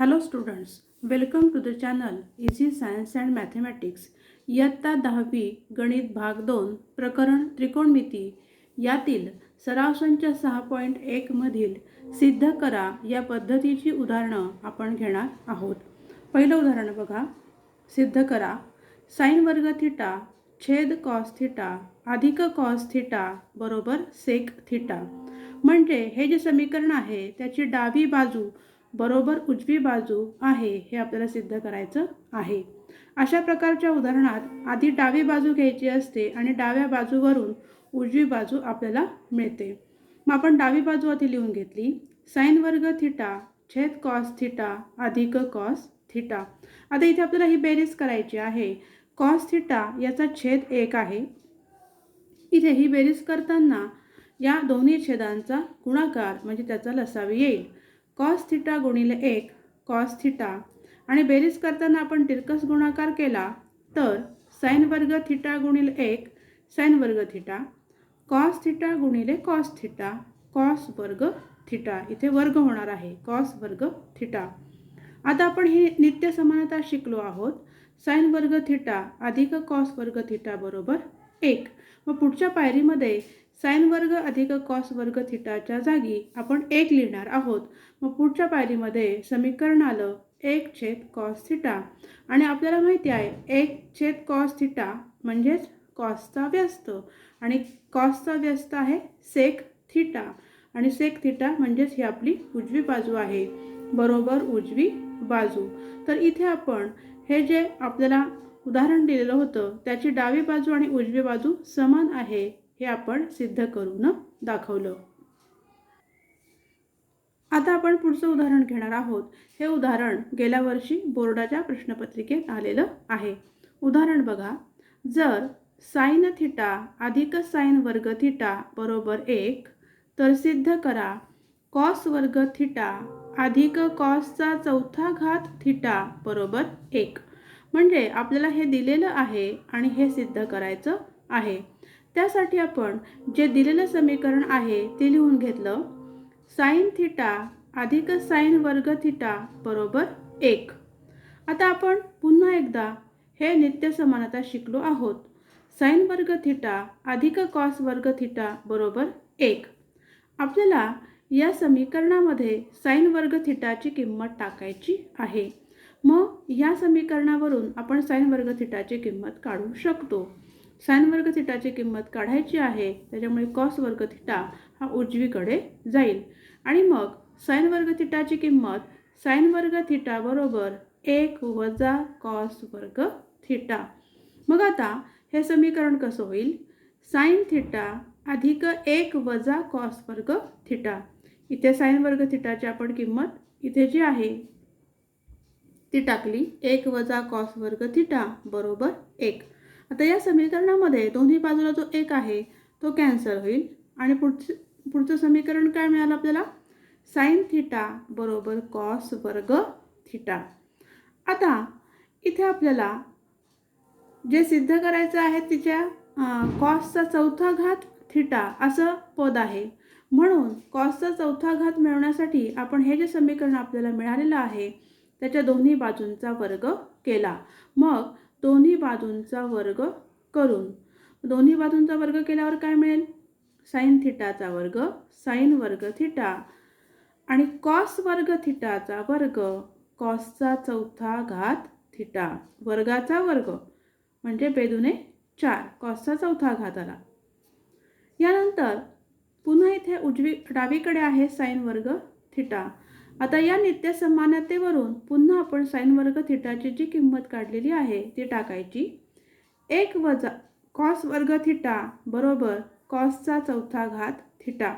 Hello students welcome to the channel easy science and mathematics इयत्ता दहावी गणित भाग दोन प्रकरण त्रिकोणमिती. यातील सराव संच सहा पॉईंट एकमधील सिद्ध करा या पद्धतीची उदाहरणं आपण घेणार आहोत. पहिलं उदाहरण बघा. सिद्ध करा. साईन वर्ग थिटा छेद कॉस थिटा अधिक कॉस थिटा बरोबर सेक थिटा म्हणजे हे जे समीकरण आहे त्याची डावी बाजू बरोबर उजवी बाजू आहे हे आपल्याला सिद्ध करायचं आहे. अशा प्रकारच्या उदाहरणात आधी डावी बाजू घ्यायची असते आणि डाव्या बाजूवरून उजवी बाजू आपल्याला मिळते. मग आपण डावी बाजू आधी लिहून घेतली. साईन वर्ग थिटा छेद कॉस थिटा अधिक कॉस थिटा. आता इथे आपल्याला ही बेरीज करायची आहे. कॉस थिटा याचा छेद एक आहे. इथे ही बेरीज करताना या दोन्ही छेदांचा गुणाकार म्हणजे त्याचा लसावी येईल. कॉस थिटा गुणिले एक कॉस थिटा. आणि बेरीज करताना आपण तिरकस गुणाकार केला तर साईन वर्ग थिटा गुणिले एक साईन वर्ग थिटा. कॉस थिटा गुणिले कॉस थिटा कॉस वर्ग थिटा. इथे वर्ग होणार आहे कॉस वर्ग थिटा. आता आपण ही नित्य समानता शिकलो आहोत. साईन वर्ग थिटा अधिक कॉस वर्ग थिटा बरोबर एक. मग पुढच्या पायरीमध्ये साईन वर्ग अधिक कॉस वर्ग थिटाच्या जागी आपण एक लिहिणार आहोत. मग पुढच्या पायरीमध्ये समीकरण आलं एक छेद कॉस थिटा आणि आपल्याला माहिती आहे एक छेद कॉस थिटा म्हणजेच कॉसचा व्यस्त आणि कॉसचा व्यस्त आहे सेक थिटा आणि सेक थिटा म्हणजेच ही आपली उजवी बाजू आहे. बरोबर उजवी बाजू. तर इथे आपण हे जे आपल्याला उदाहरण दिलेलं होतं त्याची डावी बाजू आणि उजवी बाजू समान आहे. हे आपण सिद्ध करून दाखवलं. आता आपण पुढचं उदाहरण घेणार आहोत. हे उदाहरण गेल्या वर्षी बोर्डाच्या प्रश्नपत्रिकेत आलेलं आहे. उदाहरण बघा. जर साईन थिटा अधिक साईन वर्ग थिटा बरोबर एक तर सिद्ध करा कॉस वर्ग थिटा अधिक कॉसचा चौथा घात थिटा बरोबर एक. म्हणजे आपल्याला हे दिलेलं आहे आणि हे सिद्ध करायचं आहे. त्यासाठी आपण जे दिलेलं समीकरण आहे ते लिहून घेतलं. साईन थिटा अधिक साईन वर्ग थिटा बरोबर एक. आता आपण पुन्हा एकदा हे नित्य समानता शिकलो आहोत. साईन वर्ग थिटा अधिक कॉस वर्ग थिटा बरोबर एक. आपल्याला या समीकरणामध्ये साईन वर्ग थिटाची किंमत टाकायची आहे. मग या समीकरणावरून आपण साईन वर्ग थिटाची किंमत काढू शकतो. साईन वर्ग थिटाची किंमत काढायची आहे त्याच्यामुळे कॉस वर्ग थिटा हा उजवीकडे जाईल. आणि मग साईन वर्ग थिटाची किंमत साईन वर्ग थिटा बरोबर एक वजा कॉस वर्ग थिटा. मग आता हे समीकरण कसं होईल? साईन थिटा अधिक एक वजा कॉस वर्ग थिटा. इथे साईन वर्ग थिटाची आपण किंमत इथे जी आहे ती टाकली एक वजा कॉस वर्ग थिटा बरोबर एक. आता या समीकरणामध्ये दोन्ही बाजूला जो एक आहे तो कॅन्सल होईल. आणि पुढचं पुढचं समीकरण काय मिळालं आपल्याला? साईन थिटा बरोबर कॉस वर्ग थिटा आता इथे आपल्याला जे सिद्ध करायचं आहे तिच्या कॉसचा चौथा घात थिटा असं पद आहे. म्हणून कॉसचा चौथा घात मिळवण्यासाठी आपण हे जे समीकरण आपल्याला मिळालेलं आहे त्याच्या दोन्ही बाजूंचा वर्ग केला. मग दोन्ही बाजूंचा वर्ग करून. दोन्ही बाजूंचा वर्ग केल्यावर काय मिळेल? साईन थिटाचा वर्ग साईन वर्ग थिटा. आणि कॉस वर्ग थिटाचा वर्ग कॉसचा चौथा घात थिटा. वर्गाचा वर्ग म्हणजे बेदुने चार कॉसचा चौथा घात आला. यानंतर पुन्हा इथे उजवी डावीकडे आहे साईन वर्ग थिटा. आता या नित्य समानतेवरून पुन्हा आपण साईन वर्ग थिटाची जी किंमत काढलेली आहे ती टाकायची. एक वजा कॉस वर्ग थिटा बरोबर कॉसचा चौथा घात थिटा.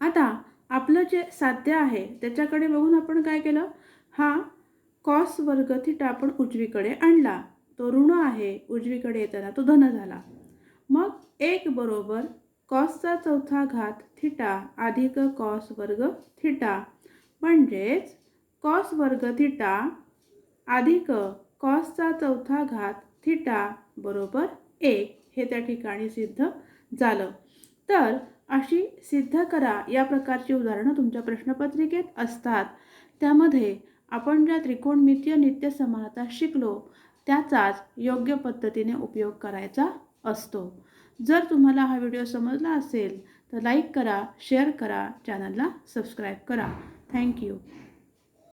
आता आपलं जे साध्य आहे त्याच्याकडे बघून आपण काय केलं? हा कॉस वर्ग थिटा आपण उजवीकडे आणला. तो ऋण आहे उजवीकडे येताना तो धन झाला. मग एक बरोबर कॉसचा चौथा घात थिटा अधिक कॉस वर्ग थिटा. म्हणजेच कॉस वर्ग थिटा अधिक कॉसचा चौथा घात थिटा बरोबर एक. हे त्या ठिकाणी सिद्ध झालं. तर अशी सिद्ध करा या प्रकारची उदाहरणं तुमच्या प्रश्नपत्रिकेत असतात. त्यामध्ये आपण ज्या त्रिकोणमितीय नित्य समानता शिकलो त्याचाच योग्य पद्धतीने उपयोग करायचा असतो. जर तुम्हाला हा व्हिडिओ समजला असेल तर लाईक करा शेअर करा चॅनलला सबस्क्राईब करा. थँक्यू